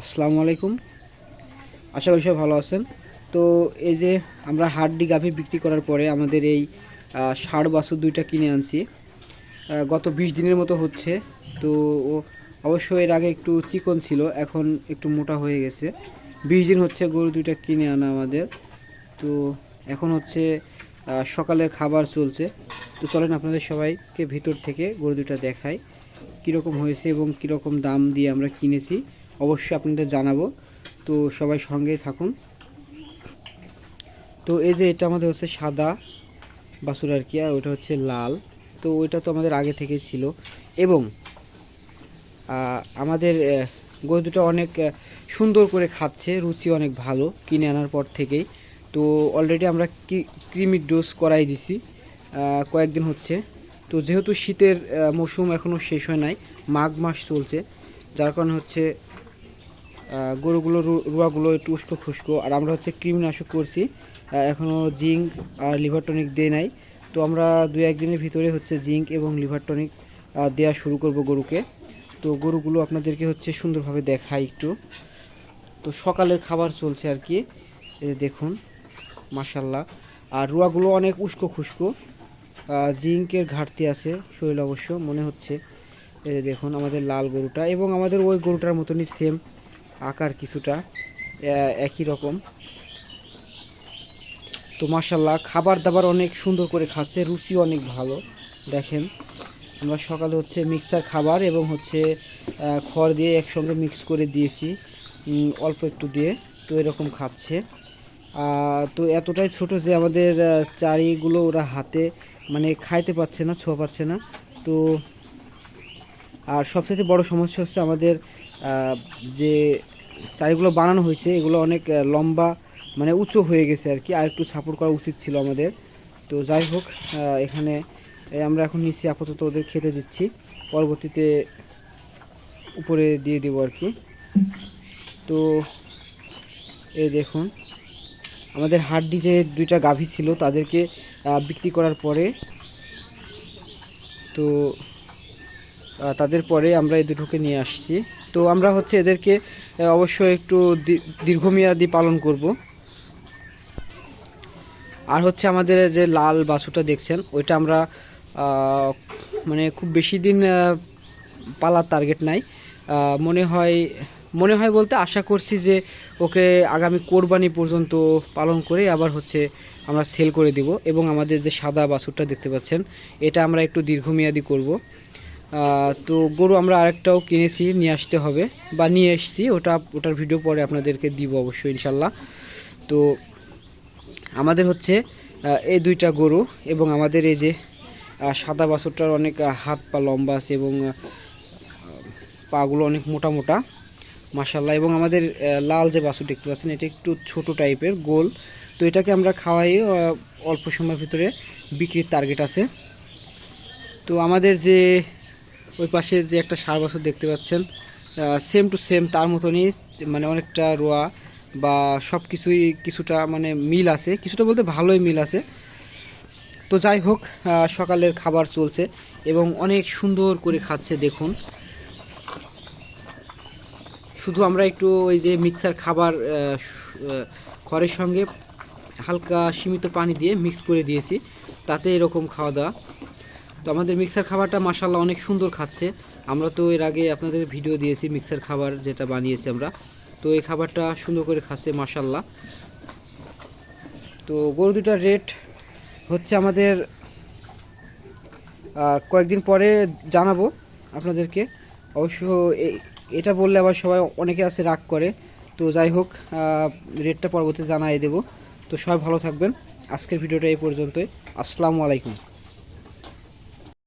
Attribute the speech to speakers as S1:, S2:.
S1: আসসালামু আলাইকুম। আশা করি সবাই ভালো আছেন। তো এই যে আমরা হাড্ডি গাভী বিক্রি করার পরে আমাদের এই ষাট বাছুর দুইটা কিনে আনছি। গত বিশ দিনের মতো হচ্ছে। তো অবশ্য এর আগে একটু চিকন ছিল, এখন একটু মোটা হয়ে গেছে। বিশ দিন হচ্ছে গরু দুইটা কিনে আনা আমাদের। তো এখন হচ্ছে সকালের খাবার চলছে। তো চলেন আপনাদের সবাইকে ভিতর থেকে গরু দুইটা দেখাই। কীরকম হয়েছে এবং কীরকম দাম দিয়ে আমরা কিনেছি। অবশ্যই আপনাদের জানাব। তো সবাই সঙ্গেই থাকুন। তো এই যে এটা আমাদের হচ্ছে সাদা বাছুর আর কি, আর ওটা হচ্ছে লাল। তো ওইটা তো আমাদের আগে থেকেই ছিল। এবং আমাদের গরু দুটো অনেক সুন্দর করে খাচ্ছে, রুচি অনেক ভালো কিনে আনার পর থেকেই। তো অলরেডি আমরা ক্রিমির ডোজ করাই দিছি কয়েকদিন হচ্ছে। তো যেহেতু শীতের মৌসুম এখনও শেষ হয় নাই, মাঘ মাস চলছে, যার কারণে হচ্ছে গরুগুলো রুয়াগুলো একটু উস্কো খুস্কো আর আমরা হচ্ছে কৃমিনাশক করছি। এখনও জিঙ্ক আর লিভার টনিক দেয় নাই। তো আমরা দু একদিনের ভিতরে হচ্ছে জিঙ্ক এবং লিভার টনিক দেওয়া শুরু করব গরুকে। তো গরুগুলো আপনাদেরকে হচ্ছে সুন্দরভাবে দেখাই একটু। তো সকালের খাবার চলছে আর কি। দেখুন মাসাল্লাহ আর রুয়াগুলো অনেক উস্কো খুস্কো জিঙ্কের ঘাটতি আছে শরীর অবশ্য, মনে হচ্ছে। দেখুন, আমাদের লাল গরুটা এবং আমাদের ওই গরুটার মতনই সেম আকার কিছুটা একই রকম। তো মাসাল্লাহ খাবার দাবার অনেক সুন্দর করে খাচ্ছে রুচি অনেক ভালো। দেখেন, আমরা সকালে হচ্ছে মিক্সার খাবার এবং হচ্ছে খড় দিয়ে একসঙ্গে মিক্স করে দিয়েছি। অল্প একটু দিয়ে, তো এরকম খাচ্ছে। তো এতটাই ছোট যে আমাদের চারিগুলো ওরা হাতে মানে খাইতে পারছে না, ছোঁয়া পাচ্ছে না। তো, আর সবচেয়ে বড় সমস্যা হচ্ছে আমাদের যে চারিগুলো বানানো হয়েছে, এগুলো অনেক লম্বা মানে উঁচু হয়ে গেছে আর কি, আর একটু সাপোর্ট করা উচিত ছিল আমাদের। তো যাই হোক এখানে আমরা এখন নিচে আপাতত ওদের খেতে দিচ্ছি। পরবর্তীতে উপরে দিয়ে দেবো আর কি। তো এই দেখুন, আমাদের হাড্ডি যে দুইটা গাভী ছিল, তাদেরকে বিক্রি করার পরে তো তাদের পরে আমরা এই দুটোকে নিয়ে আসছি। তো আমরা হচ্ছে এদেরকে অবশ্যই একটু দীর্ঘমেয়াদী পালন করব। আর হচ্ছে আমাদের যে লাল বাছুরটা দেখছেন, ওইটা আমরা মানে খুব বেশি দিন পালার টার্গেট নাই। মনে হয় মনে হয় বলতে আশা করছি যে ওকে আগামী কোরবানি পর্যন্ত পালন করে আবার হচ্ছে আমরা সেল করে দিব। এবং আমাদের যে সাদা বাছুরটা দেখতে পাচ্ছেন, এটা আমরা একটু দীর্ঘমেয়াদী করব। তো গরু আমরা আরেকটাও কিনেছি, নিয়ে আসতে হবে। বা নিয়ে এসেছি, ওটা, ওটার ভিডিও পরে আপনাদেরকে দিব অবশ্যই, ইনশাল্লাহ। তো আমাদের হচ্ছে এই দুইটা গরু এবং আমাদের এই যে সাদা বাছরটার অনেক হাত পা লম্বা আছে এবং পাগুলো অনেক মোটা মোটা মাসাল্লাহ এবং আমাদের লাল যে বাছুর দেখতে পাচ্ছেন, এটা একটু ছোট টাইপের গোল। তো এটাকে আমরা খাওয়াই অল্প সময়ের ভিতরে বিক্রির টার্গেট আছে। তো আমাদের যে ওই পাশে যে একটা সার বছর দেখতে পাচ্ছেন সেম টু সেম তার মতনই মানে অনেকটা রোয়া বা সব কিছুই কিছুটা মানে মিল আছে। কিছুটা বলতে ভালোই মিল আছে। তো যাই হোক সকালের খাবার চলছে এবং অনেক সুন্দর করে খাচ্ছে, দেখুন। শুধু আমরা একটু ওই যে মিক্সার খাবার খড়ের সঙ্গে হালকা সীমিত পানি দিয়ে মিক্স করে দিয়েছি, তাতে এরকম খাওয়া দাওয়া। তো আমাদের মিক্সার খাবারটা মাসাল্লাহ অনেক সুন্দর খাচ্ছে। আমরা তো এর আগে আপনাদের ভিডিও দিয়েছি মিক্সার খাবার যেটা বানিয়েছি আমরা। তো এই খাবারটা সুন্দর করে খাচ্ছে মাসাল্লাহ তো গরু দুটার রেট হচ্ছে আমাদের কয়েকদিন পরে জানাব আপনাদেরকে। অবশ্য এটা বললে আবার সবাই, অনেকে আছে রাগ করে। তো যাই হোক রেটটা পরবর্তী জানাই দেবো। তো সবাই ভালো থাকবেন। আজকের ভিডিওটা এই পর্যন্তই। আসসালামু আলাইকুম।